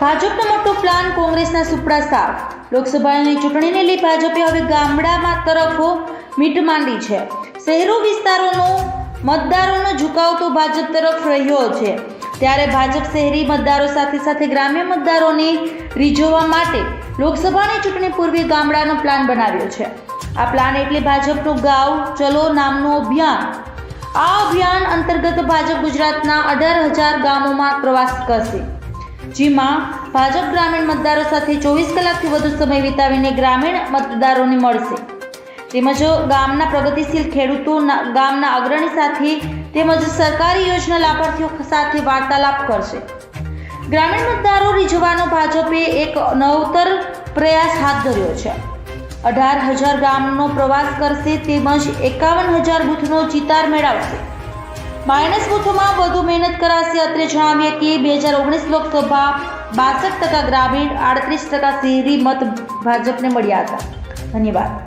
ભાજપનો મોટો પ્લાન કોંગ્રેસના સુપડા સાફ લોકસભાની ચૂંટણીને લઈ ભાજપે હવે ગામડામાં તરફો મીટ માંડી છે. શહેરો વિસ્તારોનો મતદારોનો ઝુકાવ તો ભાજપ તરફ રહ્યો છે. ત્યારે ભાજપ શહેરી મતદારો સાથે સાથે ગ્રામ્ય મતદારોને રીઝવવા માટે લોકસભાની ચૂંટણી પૂર્વે ગામડાનો પ્લાન બનાવ્યો છે. આ પ્લાન એટલે ભાજપનું ગાવ ચલો નામનું અભિયાન. આ અભિયાન અંતર્ગત ભાજપ ગુજરાતના અઢાર હજાર ગામોમાં પ્રવાસ કરશે. જેમાં ભાજપ ગ્રામીણ મતદારો સાથે ચોવીસ કલાકથી વધુ સમય વિતાવીને ગ્રામીણ મતદારોને મળશે. તેમજ ગામના પ્રગતિશીલ ખેડૂતો ગામના અગ્રણી સાથે તેમજ સરકારી યોજના લાભાર્થીઓ સાથે વાર્તાલાપ કરશે. ગ્રામીણ મતદારો રીઝવાનો ભાજપે એક નવતર પ્રયાસ હાથ ધર્યો છે. અઢાર હજાર ગામનો પ્રવાસ કરશે તેમજ એકાવન હજાર બૂથનો ચિતાર મેળવશે. માઇનસ બૂથોમાં વધુ મહેનત કરાશે. અત્રે જણાવીએ કે બે હજાર ઓગણીસ લોકસભા બાસઠ ટકા ગ્રામીણ, આડત્રીસ ટકા શહેરી મત ભાજપને મળ્યા હતા. ધન્યવાદ.